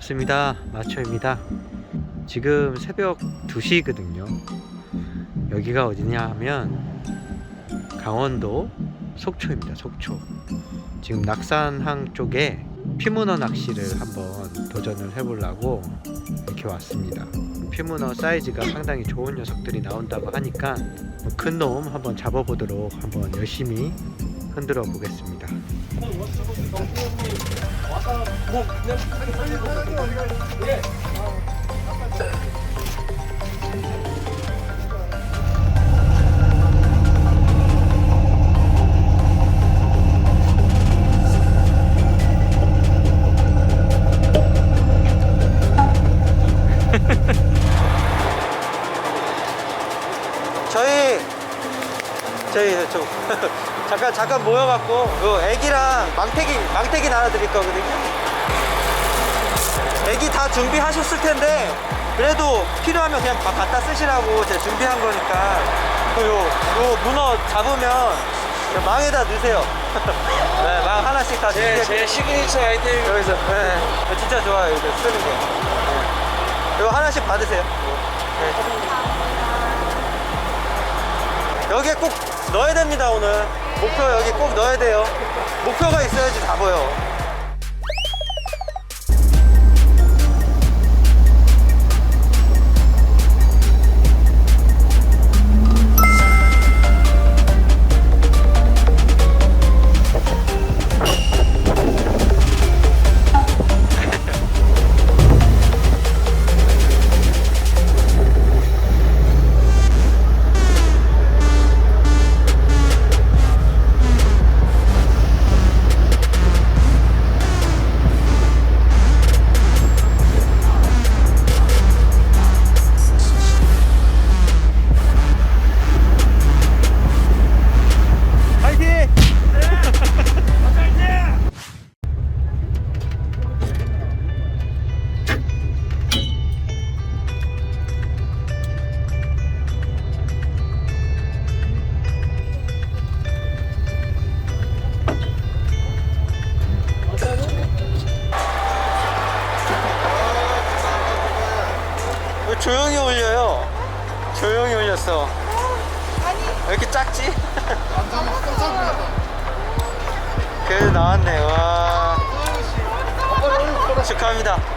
반갑습니다. 마초입니다. 지금 새벽 2시거든요. 여기가 어디냐 하면 강원도 속초입니다. 속초. 지금 낙산항 쪽에 피문어 낚시를 한번 도전을 해보려고 이렇게 왔습니다. 피문어 사이즈가 상당히 좋은 녀석들이 나온다고 하니까 큰 놈 한번 잡아보도록 한번 열심히 흔들어 보겠습니다. 저희 저희 저 잠깐 잠깐 모여갖고 요 애기랑 망태기 망태기 나눠드릴 거거든요. 애기 다 준비하셨을 텐데 그래도 필요하면 그냥 다 갖다 쓰시라고 제가 준비한 거니까 요, 요 문어 잡으면 요 망에다 넣으세요. 네, 망 하나씩 다 제, 준비해. 제 시그니처 아이템 여기서 네, 저 진짜 좋아요 이거 쓰는 거. 네. 이거 하나씩 받으세요. 네. 여기에 꼭 넣어야 됩니다 오늘. 목표 여기 꼭 넣어야 돼요. 목표가 있어야지 잡아요. 올렸어. 왜 이렇게 작지? 그래도 나왔네, 와. 축하합니다.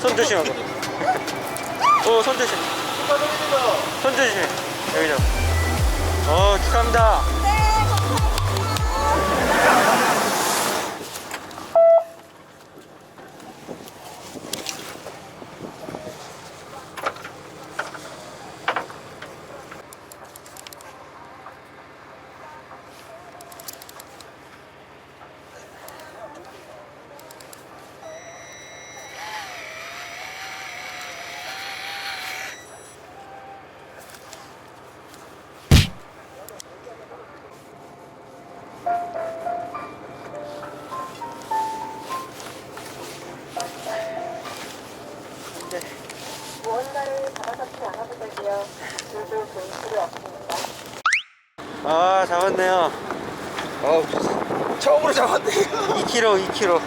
손 조심하고. 오, 손 조심. 손 조심해. 여기죠. 어, 축하합니다. 잡았네요. 아우 처음으로 잡았네. 2kg 2kg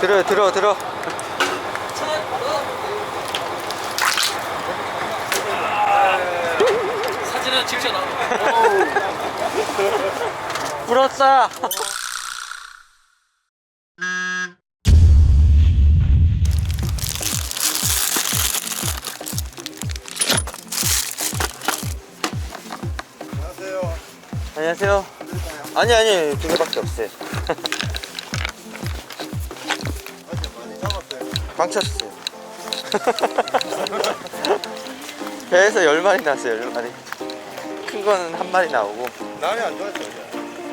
들어 들어 들어. 사진은 찍잖아 불었다 안녕하세요. 아니 아니 두 개밖에 없어요. 빵 쳤어요. 배에서 열 마리 났어요 열 마리. 큰 거는 한 마리 나오고. 남이 안 좋았어 이제.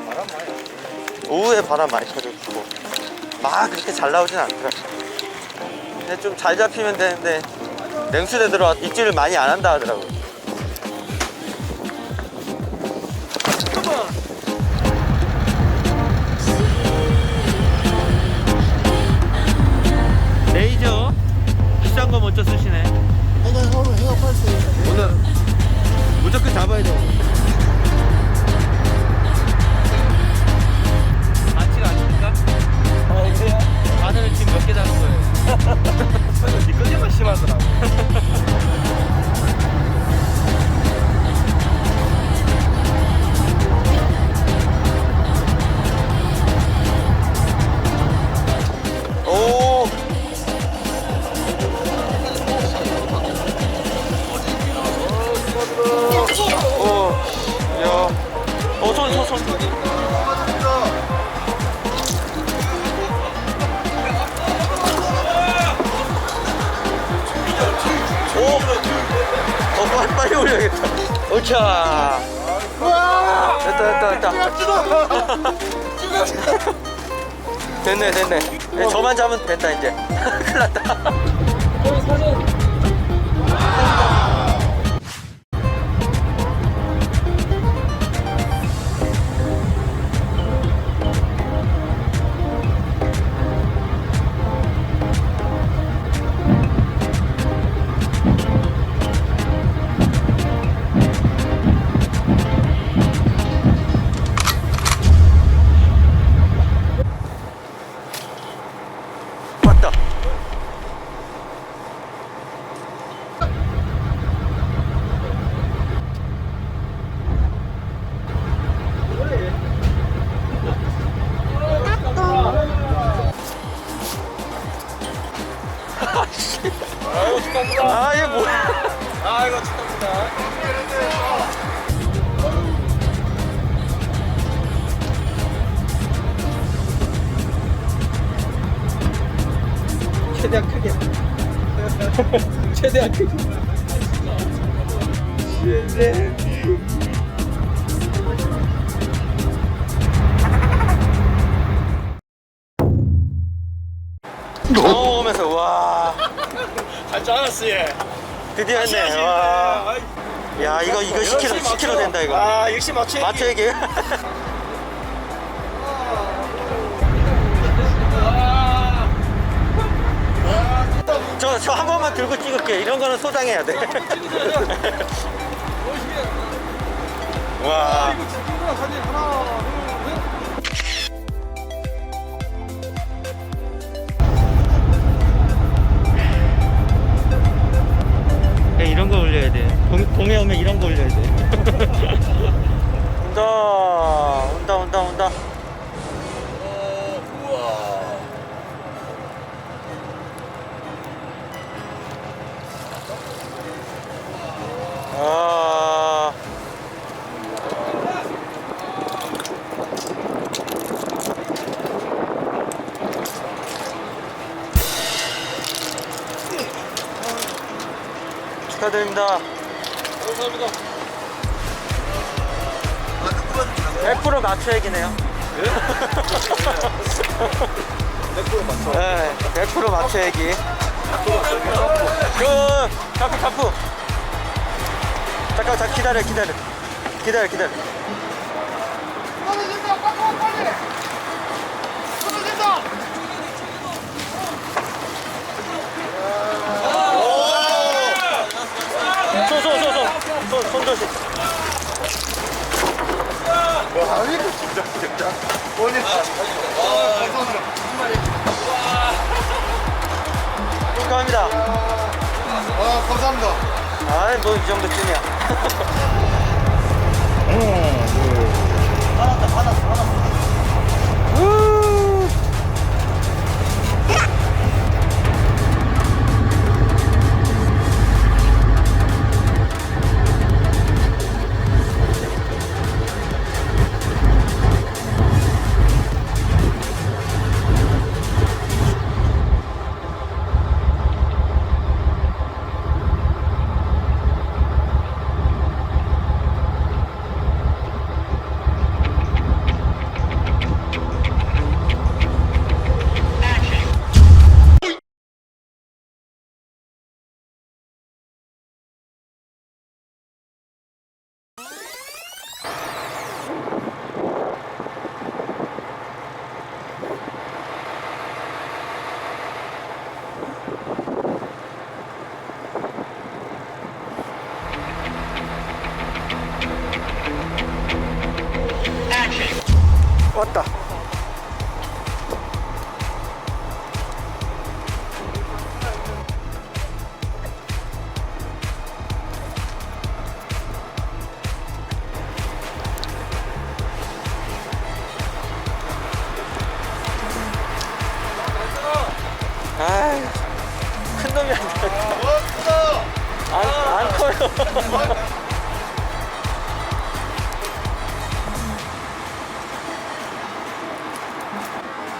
바람 많이 안 오후에 바람 많이 쳐줬고. 막 그렇게 잘 나오진 않더라. 근데 좀 잘 잡히면 되는데 냉수대 들어와 입질을 많이 안 한다 하더라고 레 거 먼저 쓰시네. 오늘 무조건 잡아야 돼 어, 빨리, 빨리 올려야겠다. 오차. 됐다, 됐다, 됐다. 됐네, 됐네. 네, 저만 잡으면 됐다, 이제. 큰일 났다. 최대한. 크게. 넘어오면서 와. 잘 짜놨어 얘. 드디어 했네 와. 야 이거 이거 10kg 10kg 된다 이거. 아 역시 맞춰 마트 얘기 저 저 한 번만 들고 찍을게 이런 거는 소장해야 돼 와. 야, 이런 거 올려야 돼. 봄, 봄에 오면 이런 거 올려야 돼. 온다, 온다, 온다, 온다. 축하드립니다. 감사합니다 100% 맞춰야기네요. 100% 맞춰 네, 100% 맞춰야기. 그, 카프, 카프. 잠깐 잠깐 기다려 기다려 기다려 기다려 떨어진다 빨리 빨리 떨어진다 손손손손손 조심 와, 이거 진짜 진짜. 오늘 아, 감사합니다. 축하합니다 아, 감사합니다. 아이 뭐이 정도쯤이야 우.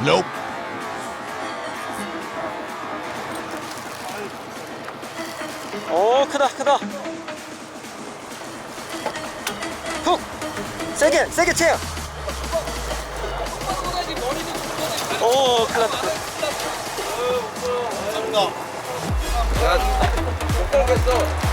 Nope. 오 크다 크다. 훅! 세게 세게 채요 오 큰일 났다 못 걸겠어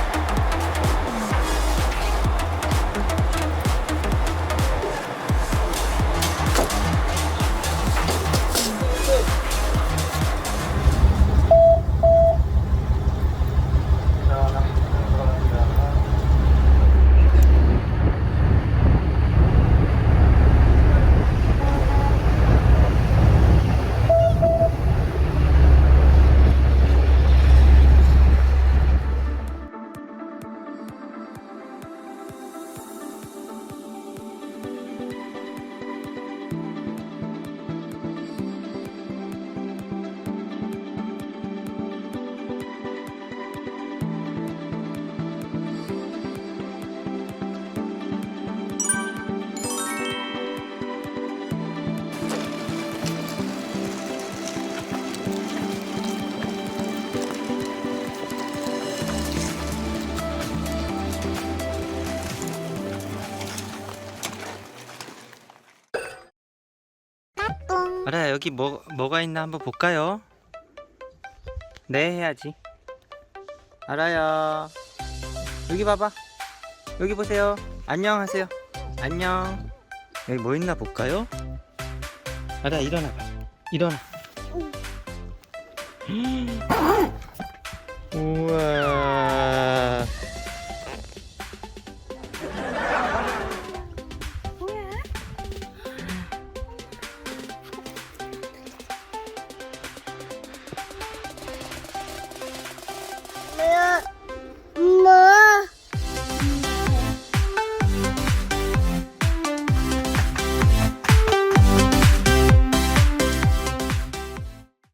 아야 여기 뭐 뭐가 있나 한번 볼까요? 네 해야지. 알아요. 여기 봐봐. 여기 보세요. 안녕하세요. 안녕. 여기 뭐 있나 볼까요? 알아 일어나 봐. 일어나.